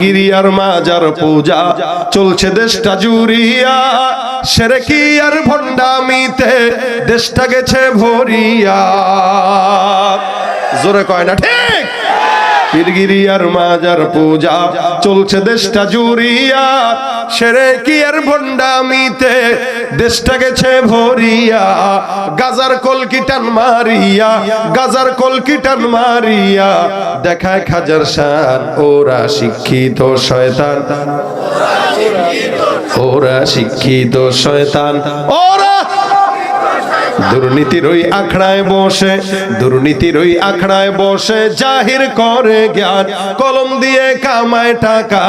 গিরিয়ার মাজার পূজা, চলছে দেশটা জুরিয়া সেরে কি আর ভণ্ডামিতে দেশটা গেছে ভরিয়া। জোরে কয় না, ঠিক? পীরগিরিয়ার মাজার পূজা। চলছে দেশটা জুড়িয়া, সেরে কি আর ভণ্ডামিতে? দেশটা গেছে ভরিয়া, গাজার কলকিটান মারিয়া, গাজার কলকিটান মারিয়া? দেখায় খাজার শান, ওরা শিক্ষিত শয়তান। ওরা শিক্ষিত শয়তান। ওরা দুর্নীতির ওই আখড়ায় বসে, দুর্নীতির ওই আখড়ায় বসে, জাহির করে জ্ঞান, কলম দিয়ে কামায় টাকা,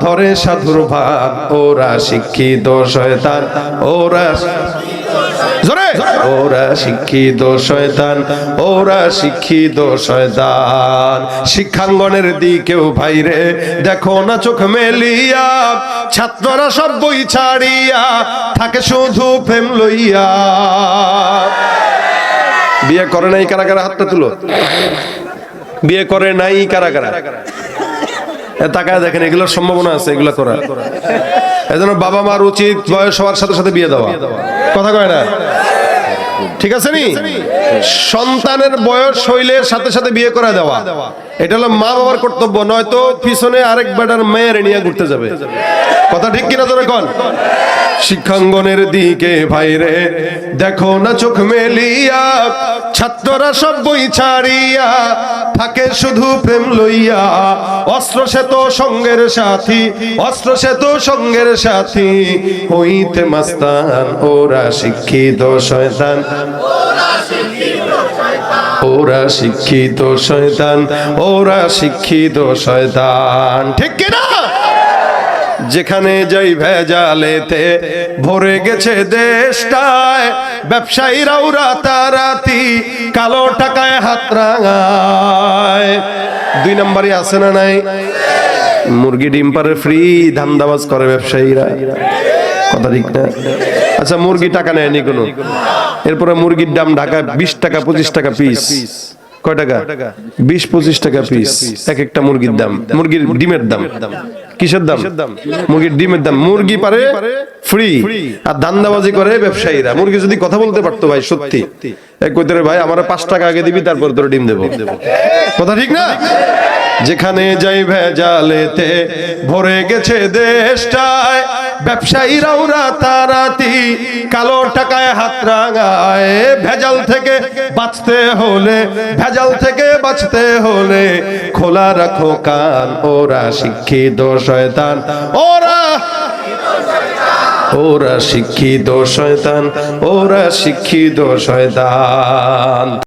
ধরে সাধুর ভাগ ওরা শিক্ষিত শয়তান, ওরা জোরে। ওরা শিক্ষিত শয়তান, ওরা শিক্ষিত শয়তান। শিক্ষাঙ্গনের দিকেও ভাইরে দেখো না চোখ মেলিয়া, ছাত্ররা সব বই ছাড়িয়া থাকে শুধু প্রেম লইয়া। বিয়ে করে নাই কারা কারা হাতটা তুলো। বিয়ে করে নাই কারা কারা তাকায় দেখেন, এগুলোর সম্ভাবনা আছে, এগুলো করা এজন্য বাবা মার উচিত বয়স হওয়ার সাথে সাথে বিয়ে দেওয়া। কথা কয় না? ঠিক আছে নি? সন্তানের বয়স হইলে সাথে সাথে বিয়ে করে দেওয়া। এটা হলো মা বাবার কর্তব্য, নয়তো পিছনে আরেক বেটার মেয়ের নিয়ে ঘুরতে যাবে। কথা ঠিক কিনা তোরে কন? শিক্ষাঙ্গনের দিকে ভাইরে দেখো না চোখ মেলিয়া, ছাত্ররা সব বই ছাড়িয়া, থাকে শুধু প্রেম লইয়া। অস্ত্র সে তো সঙ্গের সাথী, অস্ত্র সে তো সঙ্গের সাথী। হইতে মাস্তান, ওরা শিক্ষিত শয়তান। ওরা শিক্ষিত শয়তান, ওরা শিক্ষিত শয়তান। ঠিক কিনা? যেখানে যাই ভেজালেতে ভরে গেছে দেশটায়, ব্যবসায়ীরাও রাতারাতি কালো টাকায় হাত রাঙায়। দুই নম্বরই আছে না নাই? মুরগি ডিম পারে ফ্রি, ধান্দাবাজ করে ব্যবসায়ীরা। কথা ঠিক না? আচ্ছা মুরগি টাকা নেয়নি কোনো? এরপরে মুরগির দাম ঢাকায় বিশ টাকা পঁচিশ টাকা পিস কয় টাকা? বিশ পঁচিশ টাকা পিস এক একটা মুরগির দাম। মুরগির ডিমের দাম। কিসের দাম? মুরগির ডিমের দাম। মুরগি পারে ফ্রি আর ধান্দাবাজি করে ব্যবসায়ীরা। মুরগি যদি কথা বলতে পারতো ভাই সত্যি। এক কইতে ভাই আমার পাঁচ টাকা আগে দিবি তারপর তোর ডিম দেবো। কথা ঠিক না? যেখানে যাই ভেজালেতে ভরে গেছে দেশটায়। ব্যবসায়ীরাও রাতারাতি কালো টাকায় হাত রাঙায়। ভেজাল থেকে বাঁচতে হলে, ভেজাল থেকে বাঁচতে হলে খোলা রাখো কান, ওরা শিক্ষিত শয়তান। ওরা ওরা শিক্ষিত শয়তান, ওরা শিক্ষিত শয়তান।